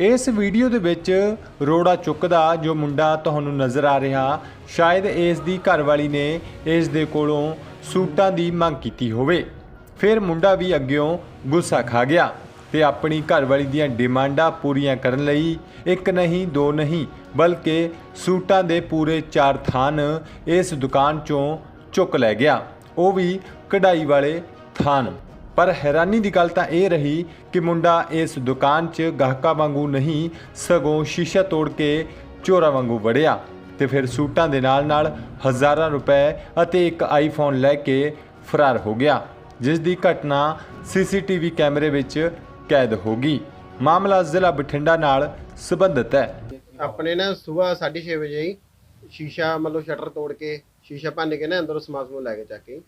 ਇਸ ਵੀਡੀਓ ਦੇ ਵਿੱਚ ਰੋੜਾ ਚੁੱਕਦਾ ਜੋ ਮੁੰਡਾ ਤੁਹਾਨੂੰ ਨਜ਼ਰ ਆ ਰਿਹਾ, ਸ਼ਾਇਦ ਇਸ ਦੀ ਘਰਵਾਲੀ ਨੇ ਇਸ ਦੇ ਕੋਲੋਂ ਸੂਟਾਂ ਦੀ ਮੰਗ ਕੀਤੀ ਹੋਵੇ। ਫਿਰ ਮੁੰਡਾ ਵੀ ਅੱਗਿਓਂ ਗੁੱਸਾ ਖਾ ਗਿਆ ਤੇ ਆਪਣੀ ਘਰਵਾਲੀ ਦੀਆਂ ਡਿਮਾਂਡਾਂ ਪੂਰੀਆਂ ਕਰਨ ਲਈ ਇੱਕ ਨਹੀਂ, ਦੋ ਨਹੀਂ, ਬਲਕਿ ਸੂਟਾਂ ਦੇ ਪੂਰੇ ਚਾਰ ਥਾਨ ਇਸ ਦੁਕਾਨ ਚੋਂ ਚੁੱਕ ਲੈ ਗਿਆ। ਉਹ ਵੀ ਕਢਾਈ ਵਾਲੇ ਥਾਨ। ਪਰ ਹੈਰਾਨੀ ਦੀ ਗੱਲ ਤਾਂ ਇਹ ਰਹੀ ਕਿ ਮੁੰਡਾ ਇਸ ਦੁਕਾਨ 'ਚ ਗਾਹਕਾਂ ਵਾਂਗੂ ਨਹੀਂ, ਸਗੋਂ ਸ਼ੀਸ਼ਾ ਤੋੜ ਕੇ ਚੋਰਾ ਵਾਂਗੂ ਵੜਿਆ ਤੇ ਫਿਰ ਸੂਟਾਂ ਦੇ ਨਾਲ-ਨਾਲ ਹਜ਼ਾਰਾਂ ਰੁਪਏ ਅਤੇ ਇੱਕ ਆਈਫੋਨ ਲੈ ਕੇ ਫਰਾਰ ਹੋ ਗਿਆ, ਜਿਸ ਦੀ ਘਟਨਾ ਸੀਸੀਟੀਵੀ ਕੈਮਰੇ ਵਿੱਚ ਕੈਦ ਹੋ ਗਈ। ਮਾਮਲਾ ਜ਼ਿਲ੍ਹਾ ਬਠਿੰਡਾ ਨਾਲ ਸੰਬੰਧਿਤ ਹੈ। ਆਪਣੇ ਨਾ ਸਵੇਰ 6:30 ਵਜੇ ਹੀ ਸ਼ੀਸ਼ਾ ਮਤਲਬ ਸ਼ਟਰ ਤੋੜ ਕੇ ਸ਼ੀਸ਼ਾ ਭੰਨ ਕੇ ਨਾ ਅੰਦਰੋਂ ਸਮਾਨ ਸਮੂਨ ਲੈ ਕੇ ਚੱਕ ਕੇ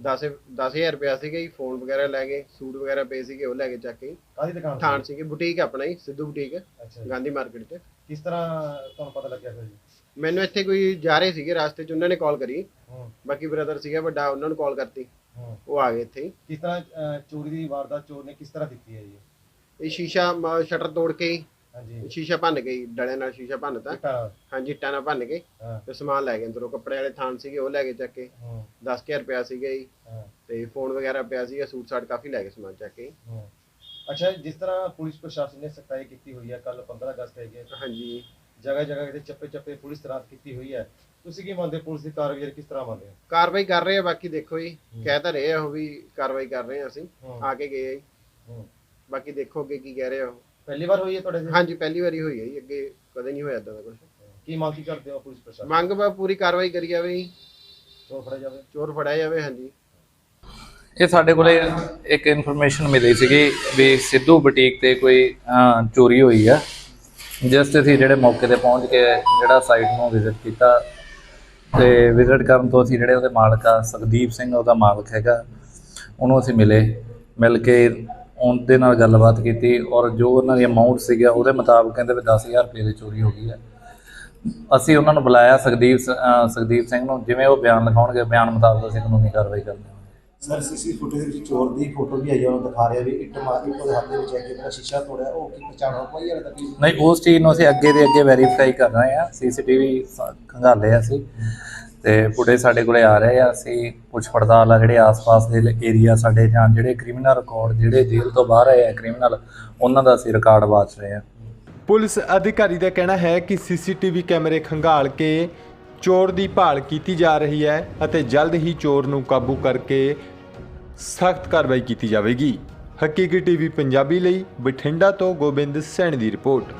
10 10000 ਰੁਪਿਆ ਸੀਗਾ ਜੀ ਫੋਨ ਵਗੈਰਾ ਲੈ ਗਏ ਸੂਟ ਵਗੈਰਾ ਪਏ ਸੀਗੇ ਉਹ ਲੈ ਕੇ ਚੱਕ ਕੇ ਕਾਹਦੀ ਦੁਕਾਨ ਸੀ? ਥਾਣ ਸੀਗੇ ਬੁਟੀਕ ਆਪਣਾ ਹੀ ਸਿੱਧੂ ਬੁਟੀਕ ਅੱਛਾ ਜੀ। ਗਾਂਧੀ ਮਾਰਕੀਟ 'ਚ। ਕਿਸ ਤਰ੍ਹਾਂ ਤੁਹਾਨੂੰ ਪਤਾ ਲੱਗਿਆ ਫਿਰ ਜੀ? ਮੈਨੂੰ ਇੱਥੇ ਕੋਈ ਜਾ ਰਹੇ ਸੀਗੇ ਰਾਸਤੇ 'ਚ ਉਹਨਾਂ ਨੇ ਕਾਲ ਕਰੀ। ਹੂੰ। ਬਾਕੀ ਬ੍ਰਦਰ ਸੀਗਾ ਵੱਡਾ ਉਹਨਾਂ ਨੂੰ ਕਾਲ ਕਰਤੀ। ਹੂੰ। ਉਹ ਆ ਗਏ ਇੱਥੇ ਹੀ। ਕਿਸ ਤਰ੍ਹਾਂ ਅਹ, ਚੋਰੀ ਦੀ ਵਾਰਦਾਤ ਚੋਰ ਨੇ ਕਿਸ ਤਰ੍ਹਾਂ ਕੀਤੀ ਹੈ ਜੀ? ਇਹ ਸ਼ੀਸ਼ਾ ਸ਼ਟਰ ਤੋੜ ਕੇ ਹੀ ਹਾਂਜੀ। ਸ਼ੀਸ਼ਾ ਭੰਨ ਗਈ ਡਲੇ ਨਾਲ ਸ਼ੀਸ਼ਾ ਭੰਨਤਾ। ਚਿੱਟਾ ਹਾਂਜੀ ਇੱਟਾਂ ਨਾਲ ਭੰਨ ਕੇ ਹਾਂ। ਤੇ ਸਮਾਨ ਲੈ ਗਏ ਅੰਦਰੋਂ। ਕੱਪੜੇ ਵਾਲੇ ਥਾਣ ਸੀਗੇ ਉਹ ਲੈ ਕੇ ਚੱਕ ਕੇ। ਹੂੰ। 10000 ਰੁਪਿਆ ਸੀਗਾ ਜੀ। ਹਾਂ। ਤੇ ਫੋਨ ਵਗੈਰਾ ਪਿਆ ਸੀਗਾ ਸੂਟ ਸਾਟ ਕਾਫੀ ਲੈ ਗਏ ਸਮਾਨ ਚੱਕ ਕੇ। ਹੂੰ। ਅੱਛਾ ਜਿਸ ਤਰ੍ਹਾਂ ਪੁਲਿਸ ਪ੍ਰਸ਼ਾਸਨ ਨੇ ਸਖਤਾਈ ਕੀਤੀ ਹੋਈ ਹੈ ਕੱਲ 15 ਅਗਸਤ ਹੈਗੇ ਹਾਂਜੀ। ਜਗ੍ਹਾ ਜਗ੍ਹਾ ਤੇ ਚੱਪੇ ਚੱਪੇ ਪੁਲਿਸ ਤਰਾਤ ਕੀਤੀ ਹੋਈ ਹੈ ਤੁਸੀਂ ਕੀ ਮੰਨਦੇ ਪੁਲਿਸ ਦੀ ਕਾਰਵਾਈ ਕਿਸ ਤਰ੍ਹਾਂ ਮੰਨਦੇ ਹੋ? ਕਾਰਵਾਈ ਕਰ ਰਹੇ ਆ ਬਾਕੀ ਦੇਖੋ ਜੀ। ਕਹਿ ਤਾਂ ਰਹੇ ਆ ਉਹ ਵੀ ਕਾਰਵਾਈ ਕਰ ਰਹੇ ਆ ਅਸੀਂ। ਆ ਕੇ ਗਏ ਆ ਜੀ। ਬਾਕੀ ਦੇਖੋ ਅੱਗੇ ਕੀ ਕਹਿ ਰਹੇ ਆ ਉਹ। ਪਹਿਲੀ ਵਾਰ ਹੋਈ ਹੈ ਤੁਹਾਡੇ ਨਾਲ? ਹਾਂਜੀ ਪਹਿਲੀ ਵਾਰੀ ਹੋਈ ਹੈ ਜੀ ਅੱਗੇ ਕਦੇ ਨਹੀਂ ਹੋਇਆ ਇਦਾਂ ਦਾ ਕੁਝ ਕੀ ਮੰਗ ਕੀ ਕਰਦੇ ਹੋ ਪੁਲਿਸ ਪ੍ਰਸ਼ਾਸਨ ਮੰਗ ਬਾ ਪੂਰੀ ਕਾਰਵਾਈ ਕਰੀ ਜਾਵੇ ਜੀ। ਚੋਰ ਫੜਿਆ ਜਾਵੇ? ਚੋਰ ਫੜਿਆ ਜਾਵੇ ਹਾਂਜੀ। ਇਹ ਸਾਡੇ ਕੋਲੇ ਇੱਕ ਇਨਫੋਰਮੇਸ਼ਨ ਮਿਲੀ ਸੀਗੀ ਵੀ ਸਿੱਧੂ ਬੁਟੀਕ ਤੇ ਕੋਈ ਚੋਰੀ ਹੋਈ ਆ। ਜਿਸ ਤੇ ਅਸੀਂ ਜਿਹੜੇ ਮੌਕੇ ਤੇ ਪਹੁੰਚ ਕੇ ਜਿਹੜਾ ਸਾਈਟ ਨੂੰ ਵਿਜ਼ਿਟ ਕੀਤਾ ਤੇ ਵਿਜ਼ਿਟ ਕਰਨ ਤੋਂ ਅਸੀਂ ਜਿਹੜੇ ਉਹਦੇ ਮਾਲਕ ਆ ਸੁਖਦੀਪ ਸਿੰਘ ਉਹਦਾ ਮਾਲਕ ਹੈਗਾ ਉਹਨੂੰ ਅਸੀਂ ਮਿਲੇ। ਮਿਲ ਕੇ ਉਹਦੇ ਨਾਲ ਗੱਲਬਾਤ ਕੀਤੀ ਔਰ ਜੋ ਉਹਨਾਂ ਦੀ ਅਮਾਉਂਟ ਸੀਗਾ ਉਹਦੇ ਮੁਤਾਬਕ ਕਹਿੰਦੇ ਵੀ 10000 ਰੁਪਏ ਦੀ ਚੋਰੀ ਹੋ ਗਈ ਹੈ। ਅਸੀਂ ਉਹਨਾਂ ਨੂੰ ਬੁਲਾਇਆ ਸੁਖਦੀਪ ਸੁਖਦੀਪ ਸਿੰਘ ਨੂੰ ਜਿਵੇਂ ਉਹ ਬਿਆਨ ਲਿਖਾਉਣਗੇ ਬਿਆਨ ਮੁਤਾਬਕ ਅਸੀਂ ਕਾਨੂੰਨੀ ਕਾਰਵਾਈ ਕਰਦੇ ਹਾਂ। ਸਰ ਸੀਸੀ ਫੁਟੇਜ ਵਿੱਚ ਚੋਰ ਦੀ ਫੋਟੋ ਵੀ ਆਈ ਉਹਨੂੰ ਦਿਖਾ ਰਿਹਾ ਵੀ ਇੱਟ ਮਾਰ ਕੇ ਉਹਦੇ ਹੱਥ ਦੇ ਵਿੱਚ ਹੈ ਕਿ ਮੇਰਾ ਸ਼ੀਸ਼ਾ ਤੋੜਿਆ ਉਹ ਕੀ ਪਛਾਣ ਹੋ ਪਾਈ ਹਾਲੇ ਤੱਕ ਨਹੀਂ ਉਸ ਚੀਜ਼ ਨੂੰ ਅਸੀਂ ਅੱਗੇ ਦੇ ਅੱਗੇ ਵੈਰੀਫਾਈ ਕਰ ਰਹੇ ਹਾਂ। ਸੀਸੀਟੀਵੀ ਖੰਗਾਲੇ ਅਸੀਂ। ਤੇ ਫੁਟੇਜ ਸਾਡੇ ਕੋਲੇ ਆ ਰਹੇ ਆ, ਅਸੀਂ ਪੁੱਛ ਪੜਤਾਲ ਆ ਜਿਹੜੇ ਆਸ-ਪਾਸ ਦੇ ਏਰੀਆ ਸਾਡੇ ਜਾਂ ਜਿਹੜੇ ਕ੍ਰਿਮੀਨਲ ਰਿਕਾਰਡ ਜਿਹੜੇ ਜੇਲ੍ਹ ਤੋਂ ਬਾਹਰ ਆਏ ਆ ਕ੍ਰਿਮੀਨਲ ਉਹਨਾਂ ਦਾ ਅਸੀਂ ਰਿਕਾਰਡ ਵਾਚ ਰਹੇ ਹਾਂ ਪੁਲਿਸ ਅਧਿਕਾਰੀ ਦਾ ਕਹਿਣਾ ਹੈ ਕਿ ਸੀਸੀਟੀਵੀ ਕੈਮਰੇ ਖੰਗਾਲ ਕੇ ਚੋਰ ਦੀ ਭਾਲ ਕੀਤੀ ਜਾ ਰਹੀ ਹੈ ਅਤੇ ਜਲਦ ਹੀ ਚੋਰ ਨੂੰ ਕਾਬੂ ਕਰਕੇ ਸਖਤ ਕਾਰਵਾਈ ਕੀਤੀ ਜਾਵੇਗੀ। ਹਕੀਕੀ ਟੀਵੀ ਪੰਜਾਬੀ ਲਈ ਬਠਿੰਡਾ ਤੋਂ ਗੋਬਿੰਦ ਸੈਣ ਦੀ ਰਿਪੋਰਟ।